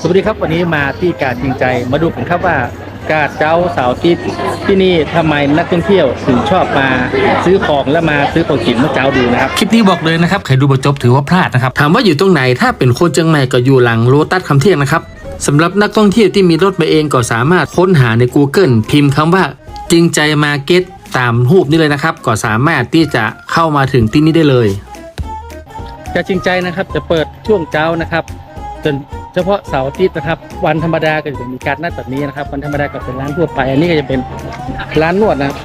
สวัสดีครับวันนี้มาที่กาดจริงใจมาดูกันครับว่ากาดเจ้าเสาร์อาทิตย์ที่นี่ทำไมนักท่องเที่ยวถึงชอบมาซื้อของและมาซื้อของกินมาเจ้าดูนะครับคลิปนี้บอกเลยนะครับใครดูบทจบถือว่าพลาดนะครับถามว่าอยู่ตรงไหนถ้าเป็นคนเชียงใหม่ก็อยู่หลังโลตัสคำเที่ยงนะครับสำหรับนักท่องเที่ยวที่มีรถมาเองก็สามารถค้นหาใน Google พิมพ์คำว่าจริงใจมาเก็ตตามรูปนี้เลยนะครับ ก็สามารถที่จะเข้ามาถึงที่นี่ได้เลยกาดจริงใจนะครับจะเปิดช่วงเช้านะครับ จน เฉพาะเสาร์อาทิตย์นะครับ วันธรรมดาก็จะมีการนัดแบบนี้นะครับ วันธรรมดาก็เป็นร้านทั่วไป อันนี้ก็จะเป็นร้านนวดนะครับ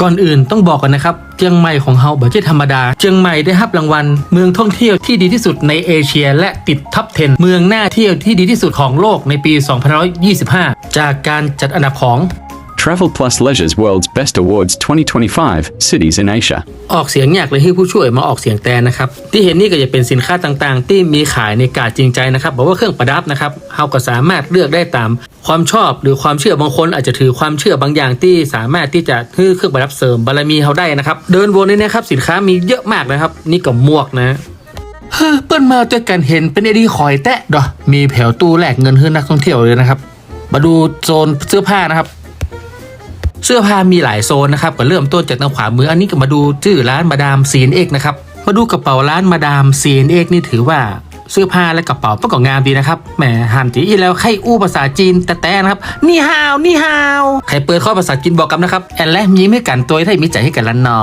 ก่อนอื่นต้องบอกกันนะครับเชียงใหม่ของเฮาบ่ใช่ธรรมดาเชียงใหม่ได้รับรางวัล เมืองท่องเที่ยวที่ดีที่สุดในเอเชีย และติดท็อป 10 เมืองน่าเที่ยวที่ดีที่สุดของโลกในปี 2525 จากการจัดอันดับของ Travel Plus Leisure's World's Best Awards 2025 Cities in Asia. ออกเสียงยากเลยให้ผู้ช่วยมาออกเสียงแตนนะครับ ที่เห็นนี่ก็จะเป็นสินค้าต่างๆ ที่มีขายในกาดจริงใจนะครับบอกว่าเครื่องประดับนะครับเฮาก็สามารถเลือกได้ตามความชอบหรือความเชื่อบางคนอาจจะถือความเชื่อบางอย่างที่สามารถที่จะซื้อเครื่องประดับเสริมบารมีเฮาได้นะครับ เดินวนนี่นะครับสินค้ามีเยอะมากนะครับ นี่ก็หมวกนะเฮ้อเปิ้นมาด้วยกันเห็นเป็นไอดีคอยแตะดอมีแผวตู้แลกเงินให้นักท่องเที่ยวเลยนะครับ มาดูโซนเสื้อผ้านะครับ เสื้อผ้ามีหลายโซนนะครับก็เริ่มต้นจากทางขวามืออันนี้ก็มาดูชื่อร้านมาดามซีนเอกนะครับมาดูกระเป๋าร้านมาดามซีนเอกนี่ถือว่าเสื้อผ้าและกระเป๋าก็งามดีนะครับ แหมหันจีอีแล้วใครอู้ภาษาจีนแต่แต่นะครับ นี่ฮาว นี่ฮาว ใครเปิดข้อภาษาจีนบอกกันนะครับ แอนและมีไม่กันตัวให้มีใจให้กันละนอ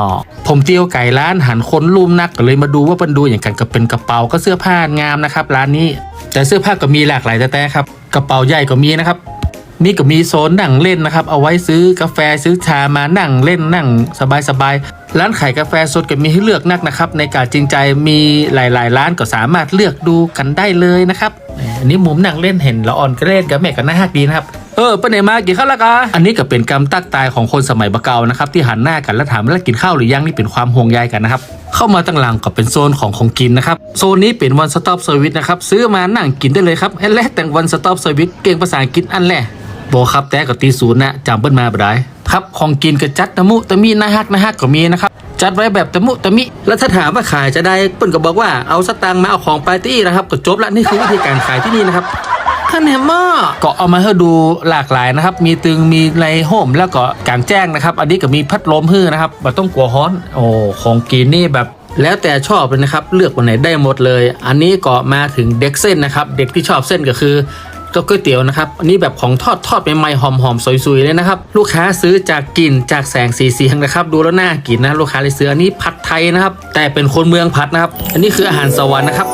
ผมเตียวไก่ร้านหันคนรุมนักก็เลยมาดูว่าเป็นดูอย่างกันก็เป็นกระเป๋าก็เสื้อผ้างามนะครับ ร้านนี้ แต่เสื้อผ้าก็มีหลากหลายแต่แต่ครับ กระเป๋าใหญ่ก็มีนะครับ นี่ก็มีโซนนั่งเล่นนะครับ เอาไว้ซื้อกาแฟซื้อชามานั่งเล่นนั่งสบายๆร้านขายกาแฟสดก็มีให้เลือกนักนะครับ ในการจริงใจมีหลาย ๆ ร้านก็สามารถเลือกดูกันได้เลยนะครับอันนี้มุมนั่งเล่นเห็นละอ่อนก็เล่นกับแม่ก็น่าฮักดีนะครับเออไปไหนมากินข้าวละกะอันนี้ก็เป็นกรรมตักตายของคนสมัยบะเกานะครับที่หันหน้ากันแล้วถามว่ากินข้าวหรือยังนี่เป็นความห่วงใยกันนะครับเข้ามาตั้งหลังก็เป็นโซนของของกินนะครับโซนนี้เป็นวันสต็อปเซอร์วิสนะครับซื้อมานั่งกินได้เลยครับแอนแลแต่งวันสต็อปเซอร์วิสเก่งภาษาอังกฤษอันแหละ โบครับแต่กับตีศูนย์นะจำเปิ้นมาบ่ได้ครับของกินก็จัดตะมุตะมินะฮักนะฮักก็มีนะครับจัดไว้แบบตะมุตะมิ แล้วถ้าถามว่าขายจะได้เปิ้นก็บอกว่าเอาสตางค์มาเอาของไปตี้นะครับก็จบละนี่คือวิธีการขายที่นี่นะครับท่านแฮมเมอร์ก็เอามาให้ดูหลากหลายนะครับ มีตึงมีในโฮมแล้วก็กลางแจ้งนะครับ อันนี้ก็มีพัดลมฮื้อนะครับบ่ต้องกลัวฮ้อน โอ้ของกินนี่แบบแล้วแต่ชอบเลยนะครับ เลือกวันไหนได้หมดเลย อันนี้ก็มาถึงเด็กเส้นนะครับ เด็กที่ชอบเส้นก็คือ ก็ก๋วยเตี๋ยวนะครับอันนี้แบบของทอดทอดใหม่ๆหอมๆสวยๆเลยนะครับ ลูกค้าซื้อจากกลิ่นจากแสงสีเสียงนะครับ ดูแล้วน่ากินนะลูกค้าเลยซื้ออันนี้ผัดไทยนะครับ แต่เป็นคนเมืองผัดนะครับ อันนี้คืออาหารสวรรค์นะครับ